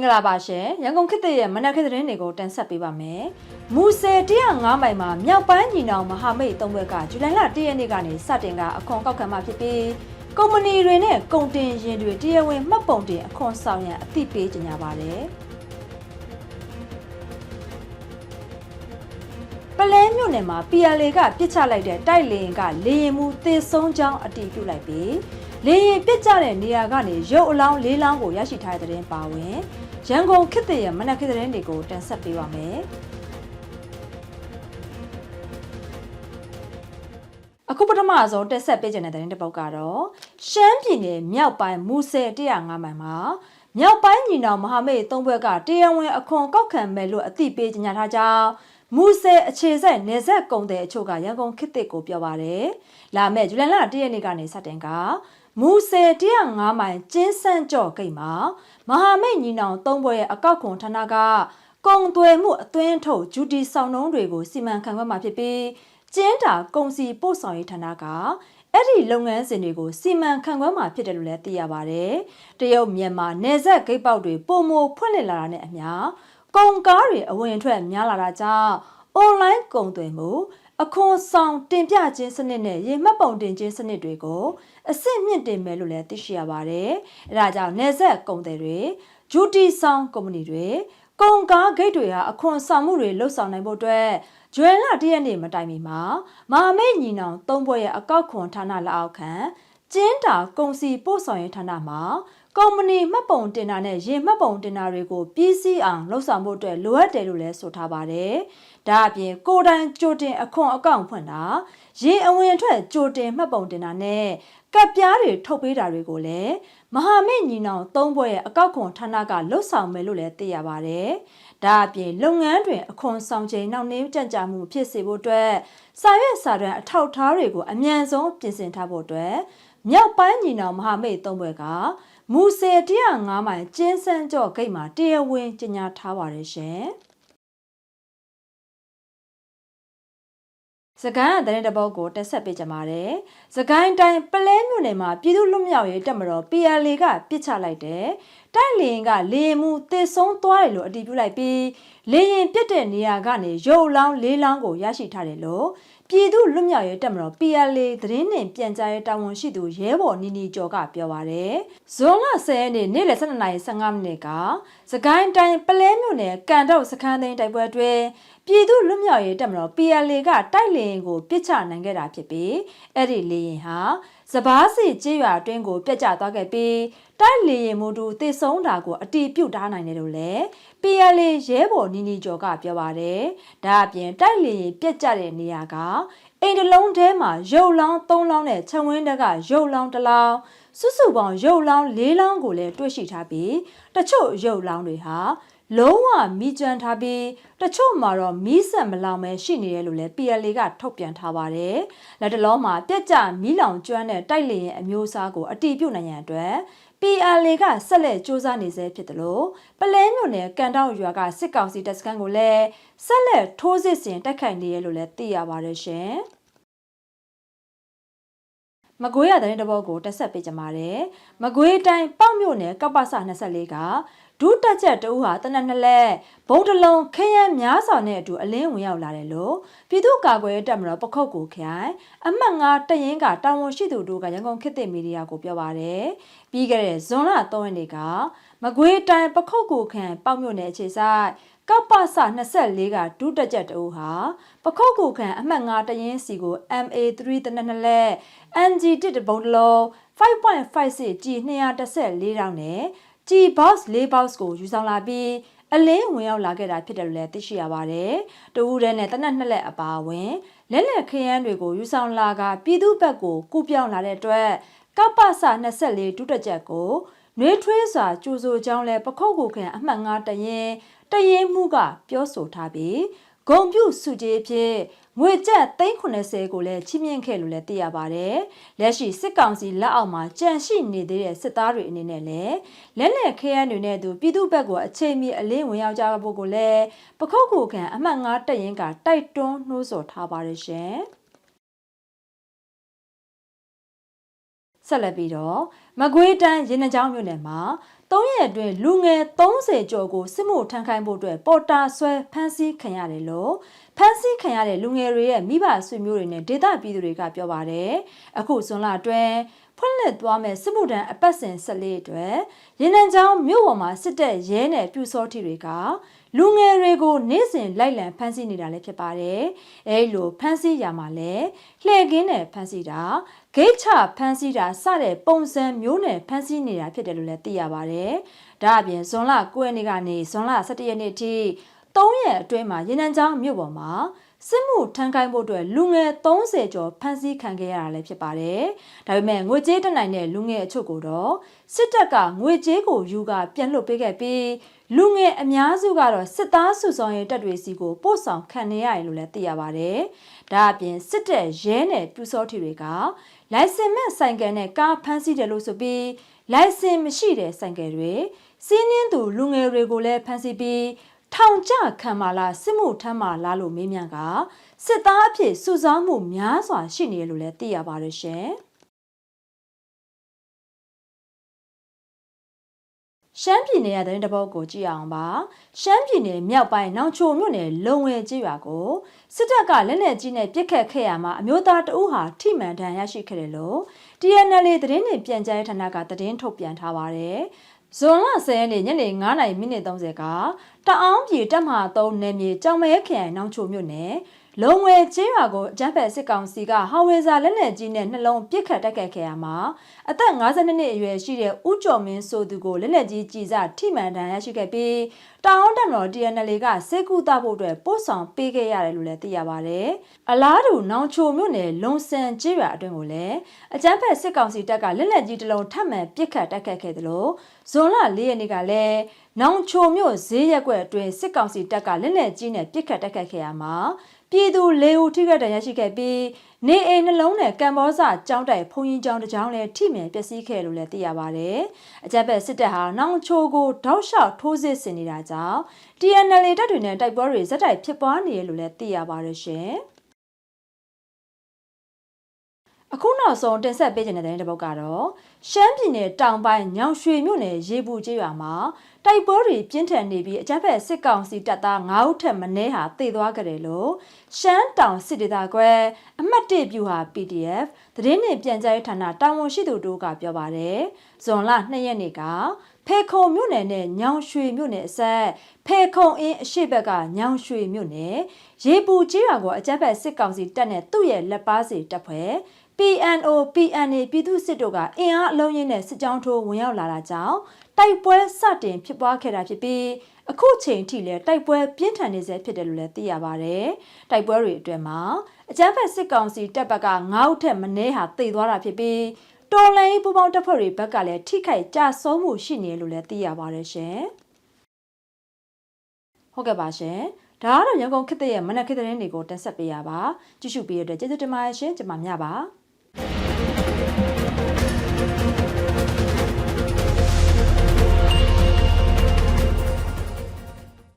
င်္ဂလာပါရှင်ရန်ကုန်ခေတ်သစ်ရဲ့မနက်ခင်းသတင်းတွေကိုတင်ဆက်ပေးပါမယ်မူဆယ်105မိုင်မှာမြောက်ပိုင်းညီနောင်မဟာမိတ်သုံးဘက်ကဇူလိုင်လ1ရက်နေ့ကနေစတင်ကအခွန်ကောက်ခံမှာဖြစ်ပြီးကုမ္ပဏီတွေနဲ့ကုန်တင်ယာဉ်တွေတရားဝင်မှတ်ပုံတင်အခွန်ဆောင်ရန်အသိပေးကြေညာပါတယ်ပလဲမြို့နယ်မှာ PLA ကပြစ်ချလိုက်တဲ့တိုက်လေရင်ကလေရင်မှုသေဆုံးကြောင်းအတည်ပြုလိုက်ပြီးလေရင်ပြစ်ကျတဲ့နေရာကနေရုပ်အလောင်းလေးလောင်းကိုရရှိထားတဲ့တဲ့တင်ပါဝင် ရန်ကုန်ခေတ်သစ်ရဲ့မနက်ခင်းသတင်းတွေကိုတင်ဆက်ပေးပါမယ်အခုပထမဆုံးတက်ဆက်ပေးခြင်းတဲ့သတင်းတစ်ပုဒ်ကတော့ရှမ်းပြည်နယ်မြောက်ပိုင်းမူဆယ်105မိုင်မှာမြောက်ပိုင်းညီနောင်မဟာမိတ်သုံးဘက်ကတရားဝင်အခွန်ကောက်ခံမယ်လို့အသိပေးကြေညာထားကြောင်းမူဆယ်အခြေဆက်နေဆက်ကုံတဲ့အချို့ကရန်ကုန်ခေတ်သစ်ကိုပြောပါတယ်။လာမယ့်ဇူလိုင်လ၁ရက်နေ့ကနေစတင်က မူဆယ်105မိုင်ကျင်းစန့်ကြော့ဂိတ်မှာမဟာမိတ်ညီနောင်သုံးဘွဲရဲ့အကောက်ခွန်ဌာနကကုံသွဲမှုအသွင်းထုတ်ဂျူတီဆောင်နှုံးတွေကိုစီမံခန့်ခွဲမှာဖြစ်ပြီးကျင်းတာကုံစီပို့ဆောင်ရေးဌာနကအဲ့ဒီလုပ်ငန်းစဉ်တွေကိုစီမံခန့်ခွဲမှာဖြစ်တယ်လို့လည်းသိရပါတယ်။တရုတ်မြန်မာနယ်စပ်ဂိတ်ပေါက်တွေပုံမဖွင့်လှစ်လာတာနဲ့အမျှကုန်ကားတွေအဝင်အထွက်များလာတာကြောင့် online ကုန်သွယ်မှုအခွန်ဆောင်တင်ပြခြင်းစနစ်နဲ့ရေမှတ်ပုံတင်ခြင်းစနစ်တွေကို အဆင့်မြင့်တင်မယ်လို့လည်းသိရှိရပါတယ်။အဲဒါကြောင့်နေဆက်ကုန်သည်တွေဂျူတီဆောင်ကုမ္ပဏီတွေကုန်ကားဂိတ်တွေဟာအခွန်ဆောင်မှုတွေလှုပ်ဆောင်နိုင်ဖို့အတွက်ဂျွယ်လာတရက်နေ့မတိုင်မီမှာမဟာမိတ်ညီနောင်သုံးဘွဲ့ရဲ့အကောက်ခွန်ဌာနလက်အောက်ခံကျင်းတာကုန်စီပို့ဆောင်ရေးဌာနမှာ ကုမ္ပဏီမှတ်ပုံတင်တာနဲ့ရေမှတ်ပုံတင်တာတွေကိုပြီးစီးအောင်လှုပ်ဆောင်ဖို့အတွက်လိုအပ်တယ်လို့လည်းဆိုထားပါတယ်။ဒါအပြင်ကိုယ်တိုင်ကြိုတင်အခွန်အကောင့်ဖွင့်တာရေအဝင်ထွက်ကြိုတင်မှတ်ပုံတင်တာနဲ့ကပ်ပြားတွေထုတ်ပေးတာတွေကိုလည်းမဟာမိတ်ညီနောင်သုံးဘွဲ့ရဲ့အကောက်ခွန်ဌာနကလှုပ်ဆောင်မယ်လို့လည်းသိရပါတယ်။ဒါအပြင်လုပ်ငန်းတွင်အခွန်ဆောင်ချိန်နောက်နှင်းကြံ့ကြာမှုဖြစ်စေဖို့အတွက်စာရွက်စာတမ်းအထောက်အထားတွေကိုအမြန်ဆုံးပြင်ဆင်ထားဖို့အတွက်မြောက်ပိုင်းညီနောင်မဟာမိတ်သုံးဘွဲ့က မူဆယ်105မိုင်ကျင်းစန်းကြော့ဂိတ်မှာတရားဝင်ကြေညာထားပါတယ်ရှင်။စကိုင်းအတဲ့တပုတ်ကိုတက်ဆက်ပေးကြပါတယ်။စကိုင်းတိုင်းပလဲမြို့နယ်မှာပြည်သူ့လွတ်မြောက်ရေးတပ်မတော် PLA ကပြစ်ချလိုက်တဲ့တိုက်လေရင်ကလေရင်မှုတစ်ဆုံးသွားတယ်လို့အတည်ပြုလိုက်ပြီးလေရင်ပြစ်တဲ့နေရာကနေရုပ်လောင်းလေးလောင်းကိုရရှိထားတယ်လို့ ပြည်သူ့လွတ်မြောက်ရေးတပ်မတော် PLA သတင်းနှင့်ပြန်ကြားရေးတာဝန်ရှိသူရဲဘော်နီနီကျော်ကပြောပါရယ်ဇွန်လ10ရက်နေ့နေ့လယ်12:15မိနစ်ကစကိုင်းတိုင်းပလဲမြို့နယ်ကန်တော့စခန်းသိန်းတိုက်ပွဲအတွင်းပြည်သူ့လွတ်မြောက်ရေးတပ်မတော် PLA ကတိုက်လေရင်ကိုပစ်ချနိုင်ခဲ့တာဖြစ်ပြီးအဲ့ဒီလေရင်ဟာစပားစီကြေးရွာအတွင်းကိုပြက်ကျသွားခဲ့ပြီးတိုက်လေရင်မှုတူတည်ဆုံးတာကိုအတီးပြုတ်ထားနိုင်တယ်လို့လည်း PLA ရဲဘော်နီနီကျော်ကပြောပါတယ်။ဒါအပြင်တိုက်လေရင်ပြက်ကျတဲ့နေရာကအိမ်တလုံးထဲမှာရုပ်လောင်း၃လောင်းနဲ့ခြံဝင်းတက်ကရုပ်လောင်းတစ်လောင်းစုစုပေါင်းရုပ်လောင်း၄လောင်းကိုလည်းတွေ့ရှိထားပြီးတချို့ရုပ်လောင်းတွေဟာ လုံးဝမိကြမ်းထားပြီးတချို့မှာတော့မီးဆက်မလောင်ပဲရှိနေတယ်လို့လည်း PLA ကထုတ်ပြန်ထားပါတယ်။လက်တလုံးမှာပြက်ကျမီးလောင်ကျွမ်းတဲ့တိုက်လေရင်အမျိုးအစားကိုအတီးပြုတ်နိုင်ရန်အတွက် PLA ကဆက်လက်စ조사နေစေဖြစ်တယ်လို့ပလဲမြို့နယ်ကန်တောက်ရွာကစစ်ကောင်စီတပ်စခန်းကိုလည်းဆက်လက်ထိုးစစ်ဆင်တိုက်ခိုက်နေရလို့လည်းသိရပါတယ်ရှင်။မကွေးရတဲ့တဘောကိုတက်ဆက်ပေးကြပါတယ်။မကွေးတိုင်းပေါ့မြို့နယ်ကပ္ပစ24က ဒုတက်ချက်တဦးဟာတနက်နှစ်လက်ဘုံတလုံးခရမ်းများစွာနဲ့အတူအလင်းဝင်ရောက်လာတယ်လို့ပြည်သူ့ကာကွယ်ရေးတပ်မတော်ပခုတ်ကိုခိုင်အမှတ်9တရင်ကတာဝန်ရှိသူတို့ကရန်ကုန်ခေတ်သစ်မီဒီယာကိုပြောပါတယ်ပြီးခဲ့တဲ့ဇွန်လ3ရက်နေ့ကမကွေးတိုင်းပခုတ်ကိုခိုင်ပေါ့မြို့နယ်အခြေဆိုင်ကပ္ပစ24ကဒုတက်ချက်တဦးဟာပခုတ်ကိုခံအမှတ်9တရင်စီကို MA3 တနက်နှစ်လက် NG1 တဘုံတလုံး5.56 G 214တောင်းနဲ့ ကြည် box ၄ box ကိုယူဆောင်လာပြီးအလင်းဝင်ရောက်လာခဲ့တာဖြစ်တယ်လို့လည်းသိရှိရပါတယ်။တဦးတည်းနဲ့တနက်နှစ်လက်အပါအဝင်လက်လက်ခရမ်းတွေကိုယူဆောင်လာကပြည်သူ့ဘက်ကိုကူပြောင်းလာတဲ့အတွက်ကပ္ပစ24ဒုတက်ချက်ကိုနှွေးထွေးစွာကြိုးဆိုကြောင်းလဲပခုတ်ကိုခံအမှတ်9တရင်တရင်မှုကပြောဆိုထားပြီးဂုံပြုစုကြည်ဖြစ်ငွေကျပ်390ကိုလည်းချီးမြှင့်ခဲ့လို့လည်းသိရပါတယ်။လက်ရှိစစ်ကောင်စီလက်အောက်မှာကြန့်ရှိနေသေးတဲ့စစ်သားတွေအနေနဲ့လည်းလက်လက်ခဲယမ်းတွေနဲ့သူပြည်သူ့ဘက်ကိုအချိန်မီအလင်းဝင်ရောက်ကြဖို့ကိုလည်းပခုတ်ကူခံအမှတ်9တက်ရင်ကတိုက်တွန်းနှိုးဆော်ထားပါတယ်ရှင်။ဆက်လက်ပြီးတော့မကွေးတန်းရင်းနှကြောင်းမြို့နယ်မှာ ၃ရက်အတွင်းလူငယ်30ကျော်ကိုစစ်မှုထမ်းခိုင်းဖို့အတွက်ပေါ်တာဆွဲဖမ်းဆီးခံရတယ်လို့ဖမ်းဆီးခံရတဲ့လူငယ်တွေရဲ့မိဘဆွေမျိုးတွေနဲ့ဒေသပြည်သူတွေကပြောပါတယ်အခုဇွန်လအတွင်းဖွင့်လှစ်သွားမဲ့စစ်မှုထမ်းအပတ်စဉ်14အတွက်ရင်းနှံချောင်းမြို့ပေါ်မှာစစ်တပ်ရဲနဲ့ပြူစောထီတွေက လူငယ်တွေကိုနေ့စဉ်လိုက်လံဖမ်းဆီးနေတာလည်းဖြစ်ပါတယ်။အဲဒီလိုဖမ်းဆီးရမှာလဲလှည့်ကင်းနဲ့ဖမ်းဆီးတာဂိတ်ချဖမ်းဆီးတာစတဲ့ပုံစံမျိုးနဲ့ဖမ်းဆီးနေတာဖြစ်တယ်လို့လည်းသိရပါတယ်။ဒါအပြင်ဇွန်လ9ရက်နေ့ကနေဇွန်လ17ရက်နေ့ထိ3ရက်အတွင်းမှာရင်းနှံချောင်းမြို့ပေါ်မှာ စစ်မှုထမ်းကိုင်းဖို့အတွက်လူငယ်30ကျော်ဖမ်းဆီးခံခဲ့ရတာလည်းဖြစ်ပါတယ်။ဒါပေမဲ့ငွေကြေးတက်နိုင်တဲ့လူငယ်အချို့ကိုတော့စစ်တပ်ကငွေကြေးကိုယူကပြန်လွှတ်ပေးခဲ့ပြီးလူငယ်အများစုကတော့စစ်သားစုဆောင်ရေးတပ်တွေစီကိုပို့ဆောင်ခံနေရတယ်လို့လည်းသိရပါတယ်။ဒါအပြင်စစ်တပ်ရဲနဲ့ပြူစောထီတွေကလိုင်စင်မဲ့ဆိုင်ကယ်နဲ့ကားဖမ်းဆီးတယ်လို့ဆိုပြီးလိုင်စင်မရှိတဲ့ဆိုင်ကယ်တွေစီးနှင်းသူလူငယ်တွေကိုလည်းဖမ်းဆီးပြီး ထောင်ကျခံမာလာစစ်မှုထမ်းမာလာလို့မေးမြန်းကစစ်သားအဖြစ်စုဆောင်းမှုများစွာရှိနေရလို့လည်းသိရပါတယ်ရှင်။ရှမ်းပြည်နယ်ရဲ့သတင်းတပုတ်ကိုကြည့်အောင်ပါရှမ်းပြည်နယ်မြောက်ပိုင်းနောင်ချိုမြို့နယ်လုံဝဲကျေးရွာကိုစစ်တပ်ကလက်နက်ကြီးနဲ့ပစ်ခတ်ခဲ့ရမှာအမျိုးသားတအုပ်ဟာထိမှန်ဒဏ်ရရှိခဲ့တယ်လို့ TNL သတင်းတွေပြန်ကြားဌာနကသတင်းထုတ်ပြန်ထားပါတယ် ဇွန်လ10ရက်နေ့ညနေ9:30မိနစ်30ကတအောင်းပြည်တက်မဟာ3နယ်မြေကြောင်မဲခရိုင်နောင်ချိုမြို့နယ် လုံဝဲကျေးရွာကိုအကြမ်းဖက်စစ်ကောင်စီကဟောင်ဝေဇာလက်နက်ကြီးနဲ့နှလုံးပစ်ခတ်တိုက်ခိုက်ခဲ့ရမှာအသက်52နှစ်အရွယ်ရှိတဲ့ဦးကျော်မင်းဆိုသူကိုလက်နက်ကြီးကြီးစားထိမှန်ဒဏ်ရရှိခဲ့ပြီးတောင်တတော် TNL ကစေကူတာဖို့အတွက်ပို့ဆောင်ပေးခဲ့ရတယ်လို့လည်းသိရပါတယ်။အလားတူနောင်ချိုမြို့နယ်လွန်ဆန်ကျေးရွာအတွင်းကိုလည်းအကြမ်းဖက်စစ်ကောင်စီတပ်ကလက်နက်ကြီးတစ်လုံးထပ်မံပစ်ခတ်တိုက်ခိုက်ခဲ့တယ်လို့ဇွန်လ၄ရက်နေ့ကလည်းနောင်ချိုမြို့ဈေးရက်ွက်အတွင်းစစ်ကောင်စီတပ်ကလက်နက်ကြီးနဲ့ပစ်ခတ်တိုက်ခိုက်ခဲ့ရမှာ ပြည်သူ၄ဦးထိခိုက်ဒဏ်ရာရှိခဲ့ပြီးနေအိမ်နှလုံးနဲ့ကံဘောဇကျောင်းတိုင်ဖုန်ကြီးကျောင်းတစ်ကျောင်းလည်းထိမှန်ပျက်စီးခဲ့လို့လည်းသိရပါတယ်။အကြက်ဘက်စစ်တပ်ဟာနောင်ချိုကိုတောက်လျှောက်ထိုးစစ်ဆင်နေတာကြောင့် TNL တပ်တွေနဲ့တိုက်ပွဲတွေဇက်တိုက်ဖြစ်ပွားနေရလို့လည်းသိရပါတယ်ရှင်။အခုနောက်ဆုံးတင်ဆက်ပေးခြင်းတဲ့တဲ့တစ်ပုဒ်ကတော့ရှမ်းပြည်နယ်တောင်ပိုင်းညောင်ရွှေမြို့နယ်ရေဘူးကျေးရွာမှာ တိုက်ပွဲတွေပြင်းထန်နေပြီးအကြမ်းဖက်စစ်ကောင်စီတပ်သား9ဦးထက်မနည်းဟာတေသွားကြတယ်လို့ရှမ်းတောင်စစ်ဒေသခွဲအမှတ်1ပြူဟာ PDF သတင်းနဲ့ပြန်ကြားရေးဌာနတာဝန်ရှိသူတို့ကပြောပါတယ်ဇွန်လ2ရက်နေ့ကဖေခုံမြို့နယ်နဲ့ညောင်ရွှေမြို့နယ်အဆက်ဖေခုံအင်းအရှိဘက်ကညောင်ရွှေမြို့နယ်ရေပူကျေးရွာကိုအကြမ်းဖက်စစ်ကောင်စီတပ်နဲ့သူ့ရဲ့လက်ပါစီတပ်ဖွဲ့ PNO PNA ပြည်သူစစ်တို့ကအင်အားအလုံးရင်းနဲ့စစ်ကြောင်းထိုးဝင်ရောက်လာတာကြောင့် တိုက်ပွဲစတင်ဖြစ်ပွားခဲ့တာဖြစ်ပြီးအခုချိန်ထိလည်းတိုက်ပွဲပြင်းထန်နေဆဲဖြစ်တယ်လို့လည်းသိရပါဗျ။တိုက်ပွဲတွေအတွင်းမှာအကြမ်းဖက်စစ်ကောင်စီတပ်ဘက်က9ဦးထက်မနည်းဟာတိတ်သွားတာဖြစ်ပြီးတော်လိုင်းပူပေါင်းတပ်ဖွဲ့တွေဘက်ကလည်းထိခိုက်ကြဆုံးမှုရှိနေလို့လည်းသိရပါတယ်ရှင်။ဟုတ်ကဲ့ပါရှင်။ဒါကတော့ရန်ကုန်ခေတ်ရဲ့မနက်ခေတ်သတင်းတွေကိုတင်ဆက်ပေးရပါကြည့်ရှုပေးရတဲ့ကျေးဇူးတင်ပါတယ်ရှင်ကျွန်မမြပါ Thank you.